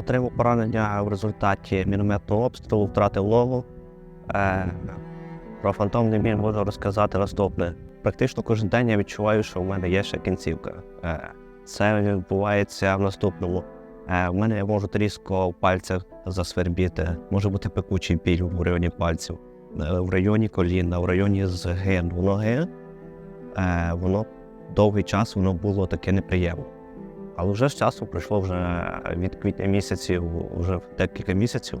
Отримав поранення в результаті мінометного обстрілу, втратив лову. Е, про фантомний мін можу розказати наступне. Практично кожен день я відчуваю, що в мене є ще кінцівка. Е, це відбувається в наступному. Е, у мене можуть різко в пальцях засвербіти, може бути пекучий біль в районі пальців, в районі коліна, в районі згину в ноги. Воно довгий час воно було таке неприємне. Але вже з часу пройшло вже від квітня місяців, вже декілька місяців,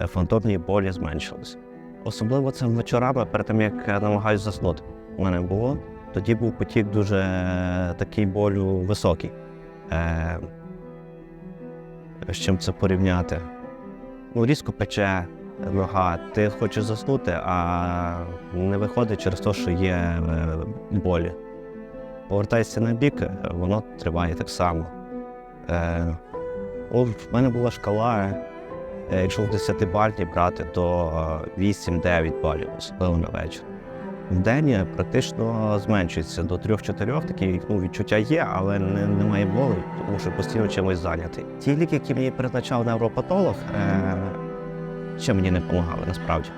е, фантомні болі зменшилися. Особливо це вечорами, перед тим як я намагаюся заснути. У мене було. Тоді був потік дуже е, такий болю високий. Е, з чим це порівняти? Ну, різко пече нога, ти хочеш заснути, а не виходить через те, що є е, болі. Повертаєшся на бік, е, воно триває так само. Е, ну, в мене була шкала, е, якщо в 10 бальні брати, то е, 8-9 балів, особливо на вечір. В день е, практично зменшується до 3-4, такі ну, відчуття є, але не, немає болі, тому що постійно чимось зайнятий. Ті ліки, які мені призначав невропатолог, е, ще мені не допомагали насправді.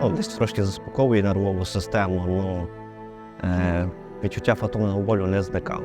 Ну, десь трошки заспокоює нервову систему, ну е, відчуття фантомного болю не зникало.